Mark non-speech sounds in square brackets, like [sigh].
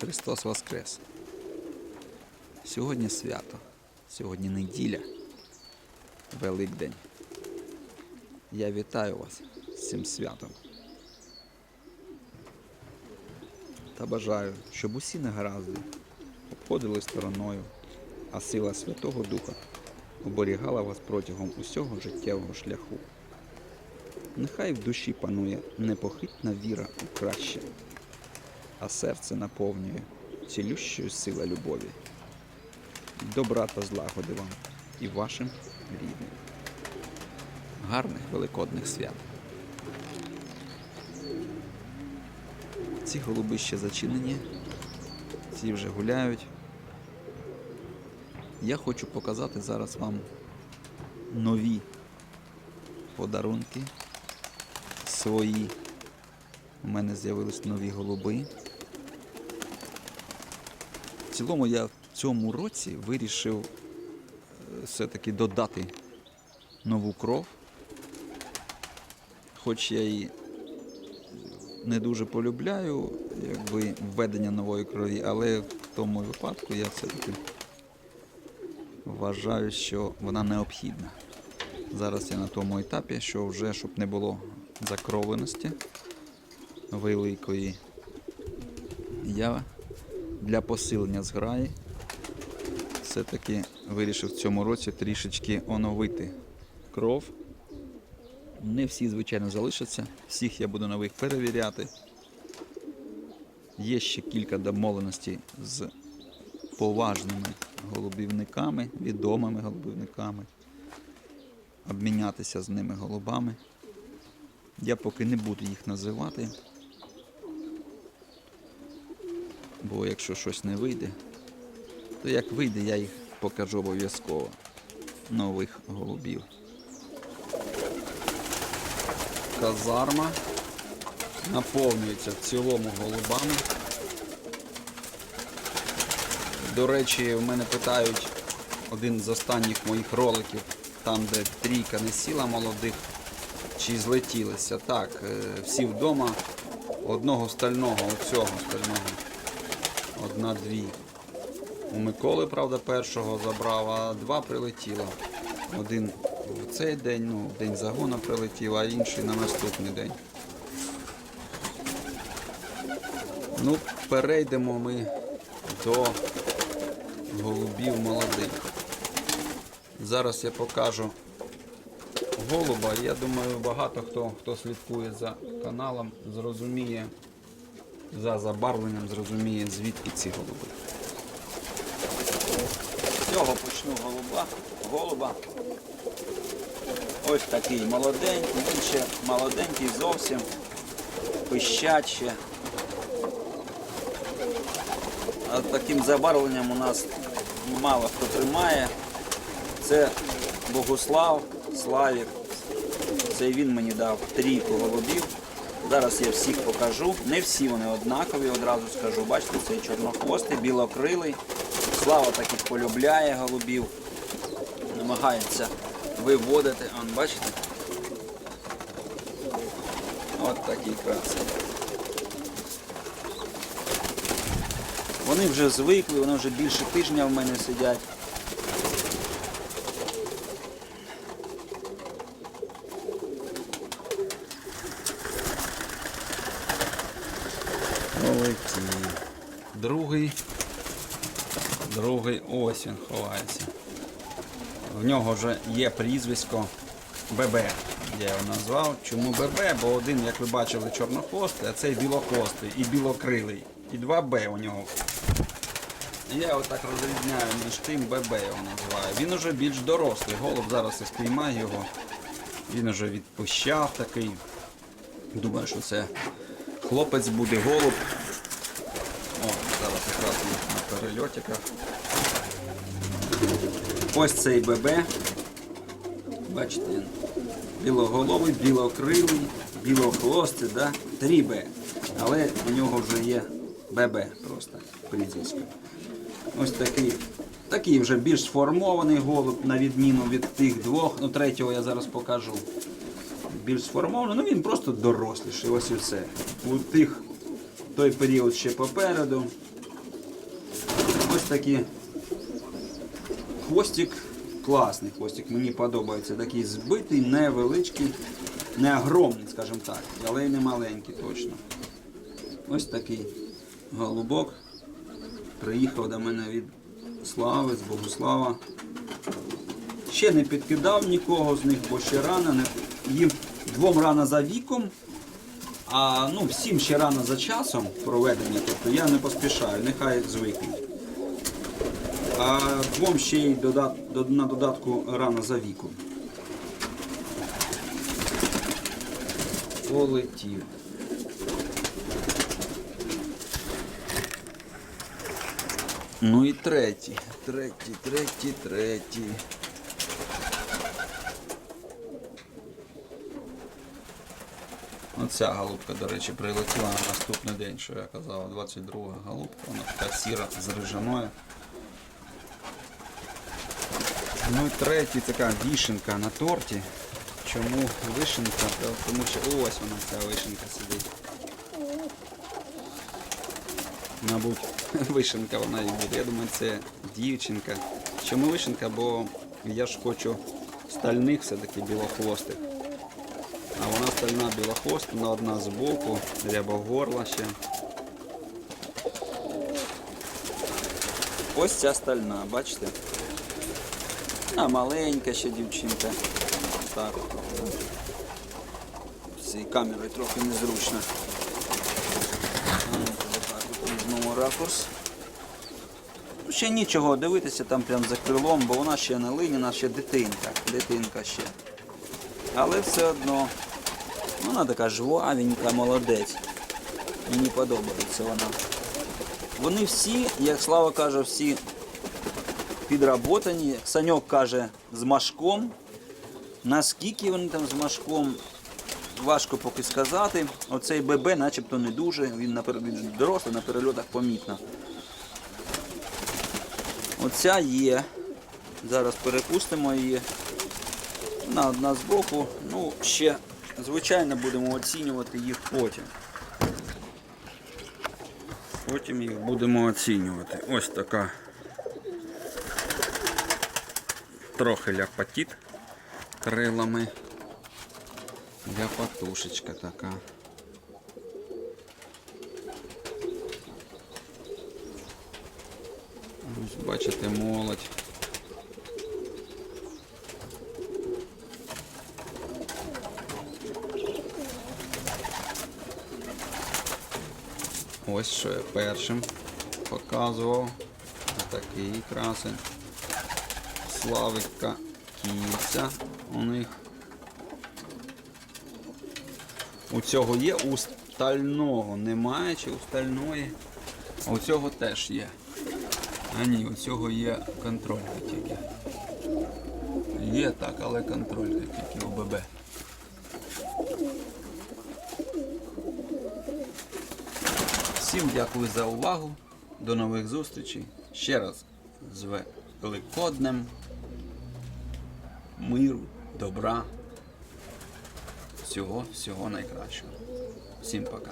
Христос Воскрес! Сьогодні свято, сьогодні неділя, Великдень. Я вітаю вас з цим святом. Та бажаю, щоб усі негаразди обходили стороною, а сила Святого Духа оберігала вас протягом усього життєвого шляху. Нехай в душі панує непохитна віра у краще, а серце наповнює цілющою сила любові. Добра та злагоди вам і вашим рідним. Гарних великодних свят. Ці голуби ще зачинені, ці вже гуляють. Я хочу показати зараз вам нові подарунки свої. У мене з'явились нові голуби. В цілому я в цьому році вирішив е, все-таки додати нову кров. Хоч я і не дуже полюбляю якби, введення нової крові, але в тому випадку я все-таки вважаю, що вона необхідна. Зараз я на тому етапі, що вже щоб не було закровленості великої. Я для посилення зграї все-таки вирішив в цьому році трішечки оновити кров. Не всі, звичайно, залишаться. Всіх я буду нових перевіряти. Є ще кілька домовленостей з поважними голубівниками, відомими голубівниками. Обмінятися з ними голубами. Я поки не буду їх називати. Бо якщо щось не вийде, то як вийде, я їх покажу обов'язково нових голубів. Казарма наповнюється в цілому голубами. До речі, в мене питають один з останніх моїх роликів, там де трійка не сіла молодих, чи злетілися. Так, е, всі вдома одного стального, оцього стального. Одна-дві. У Миколи, правда, першого забрав, а два прилетіло. Один в цей день, ну, в день загону прилетів, а інший на наступний день. Ну, перейдемо ми до голубів молодих. Зараз я покажу голуба. Я думаю, багато хто, хто слідкує за каналом, зрозуміє, за забарвленням зрозуміє, звідки ці голуби. З цього почну голуба. Голуба. Ось такий молоденький, він ще молоденький зовсім, пищать ще. А таким забарвленням у нас мало хто тримає. Це Богуслав, Славік. Це він мені дав трійку голубів. Зараз я всіх покажу. Не всі вони однакові, одразу скажу. Бачите, цей чорнохвостий, білокрилий. Слава так і полюбляє голубів. Намагається виводити. Он, бачите? От такий красивий. Вони вже звикли, вони вже більше тижня в мене сидять. Молодці. Другий. Другий ось він ховається. В нього вже є прізвисько ББ. Я його назвав. Чому ББ? Бо один, як ви бачили, чорнохвостий, а цей білохвостий і білокрилий. І два Б у нього. Я його так розрізняю між тим ББ його називаю. Він уже більш дорослий. Голуб зараз я спіймаю його. Він уже відпущав такий. Думаю, що це хлопець буде голуб. Зараз якраз на перельотиках. Ось цей ББ. Бачите, білоголовий, білокрилий, білохвостий, да? 3Б. Але у нього вже є ББ просто прізвисько. Ось такий, такий вже більш сформований голуб, на відміну від тих двох. Ну, третього я зараз покажу. більш сформований. Ну він просто доросліший. Ось і все. У тих той період ще попереду. Такі хвостик. Класний хвостик, мені подобається. Такий збитий, невеличкий, не огромний, скажімо так, але й не маленький точно. Ось такий голубок. Приїхав до мене від Слави, з Богослава. Ще не підкидав нікого з них, бо ще рано. Не... Їм двом рано за віком, а ну, всім ще рано за часом проведення, тобто я не поспішаю, нехай звикнуть. А двом ще й додат... на додатку рано за віком. Полетів. Ну і третій, третій, третій, третій. Оця голубка, до речі, прилетіла на наступний день, що я казав, 22 голубка, вона така сіра з рижаною. Ну і третій така вишенка на торті. Чому вишенка? Тому що ось вона ця вишенка сидить. Мабуть, [laughs] вишенка вона і буде. Я думаю, це дівчинка. Чому вишенка? Бо я ж хочу стальних все-таки білохвостих. А вона стальна білохвостна, одна з боку, рябогорла ще. Ось ця стальна, бачите? А маленька ще дівчинка. Так. З цією камерою трохи незручно. А, ну, так, от Візьмемо ракурс. Ну, Ще нічого дивитися там прям за крилом, бо вона ще не линяна, ще дитинка. Дитинка ще. Але все одно. Вона така жвавенька, молодець. Мені подобається вона. Вони всі, як Слава каже, всі підработані. Саньок каже з машком. Наскільки вони там з машком, важко поки сказати. Оцей ББ начебто не дуже, він, на, дорослий, на перельотах помітно. Оця є. Зараз перепустимо її. Вона одна з боку. Ну, ще, звичайно, будемо оцінювати їх потім. Потім їх будемо оцінювати. Ось така. Трохи ляпатіт крилами. Ляпатушечка така. Ось бачите, молодь. Ось що я першим показував. Такий красень. Славика кільця у них. У цього є, у стального немає, чи у стальної. А у цього теж є. А ні, у цього є контролька тільки. Є так, але контролька тільки у ББ. Всім дякую за увагу. До нових зустрічей. Ще раз з Великоднем. Миру, добра. Всього, всього найкращого. Всім пока.